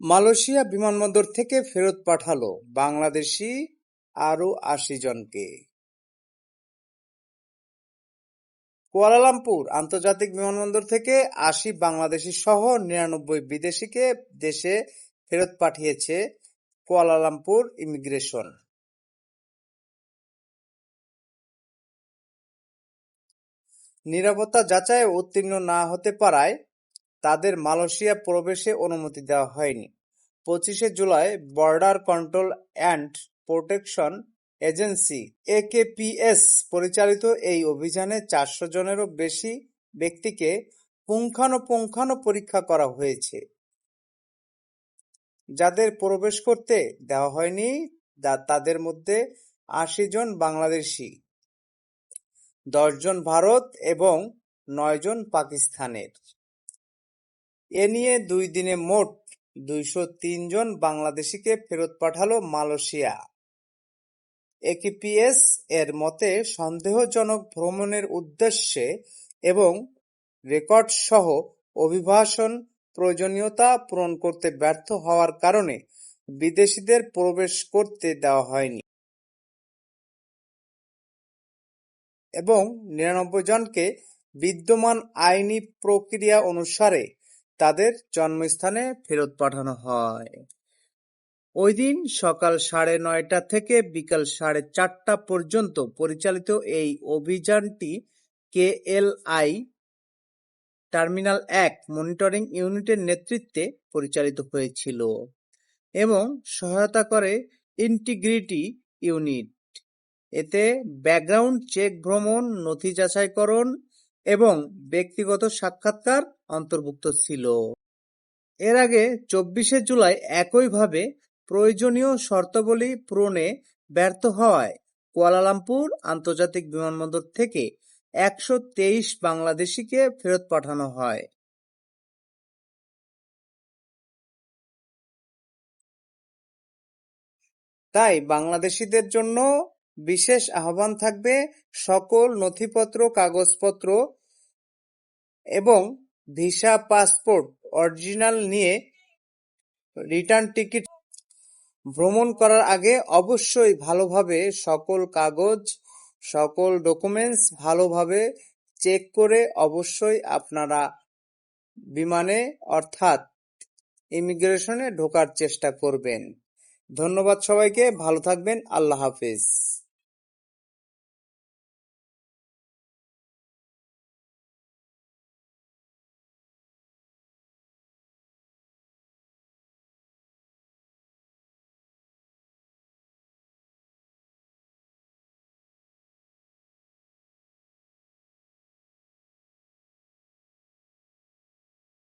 Malaysia বিমানবন্দর থেকে ফেরত পাঠাল বাংলাদেশি আরও আশি জনকে। কুয়ালালামপুর আন্তর্জাতিক বিমানবন্দর থেকে আশি বাংলাদেশি সহ নিরানব্বই বিদেশিকে দেশে ফেরত পাঠিয়েছে কুয়ালালামপুর ইমিগ্রেশন। নিরাপত্তা যাচাইয়ে উত্তীর্ণ না হতে পারায় তাদের মালয়েশিয়া প্রবেশে অনুমতি দেওয়া হয়নি। পঁচিশে July border control and protection agency AKPS পরিচালিত এই অভিযানে চারশো জনেরও বেশি ব্যক্তিকে পুঙ্খানুপুঙ্খানু পরীক্ষা করা হয়েছে। যাদের প্রবেশ করতে দেওয়া হয়নি তাদের মধ্যে আশি জন বাংলাদেশি, দশ জন ভারত এবং নয় জন পাকিস্তানের। এ নিয়ে দুই দিনে মোট দুইশো তিন জন বাংলাদেশিকে ফেরত পাঠাল মালয়েশিয়া। একেপিএস এর মতে সন্দেহজনক ভ্রমণের উদ্দেশ্যে এবং রেকর্ডসহ অভিবাসন প্রয়োজনীয়তা পূরণ করতে ব্যর্থ হওয়ার কারণে বিদেশিদের প্রবেশ করতে দেওয়া হয়নি এবং নিরানব্বই জনকে বিদ্যমান আইনি প্রক্রিয়া অনুসারে তাদের জন্মস্থানে ফেরত পাঠানো হয়। ওই দিন সকাল সাড়ে নয়টা থেকে বিকাল সাড়ে চারটা পর্যন্ত পরিচালিত এই অভিযানটি কে কেএলআই টার্মিনাল এক মনিটরিং ইউনিটের নেতৃত্বে পরিচালিত হয়েছিল এবং সহায়তা করে ইন্টিগ্রিটি ইউনিট। এতে ব্যাকগ্রাউন্ড চেক ভ্রমণ, নথি যাচাইকরণ এবং ব্যক্তিগত সাক্ষাৎকার অন্তর্ভুক্ত ছিল। এর আগে চব্বিশে জুলাই একইভাবে প্রয়োজনীয় শর্তাবলী পূরণে ব্যর্থ হওয়ায় কুয়ালালামপুর আন্তর্জাতিক বিমানবন্দর থেকে একশো তেইশ বাংলাদেশিকে ফেরত পাঠানো হয়। তাই বাংলাদেশিদের জন্য বিশেষ আহ্বান থাকবে সকল নথিপত্র, কাগজপত্র এবং ভিসা পাসপোর্ট অরিজিনাল নিয়ে রিটার্ন টিকিট ভ্রমণ করার আগে অবশ্যই ভালোভাবে সকল কাগজ, সকল ডকুমেন্টস ভালোভাবে চেক করে অবশ্যই আপনারা বিমানে, অর্থাৎ ইমিগ্রেশনে ঢোকার চেষ্টা করবেন। ধন্যবাদ সবাইকে, ভালো থাকবেন, আল্লাহ হাফিজ।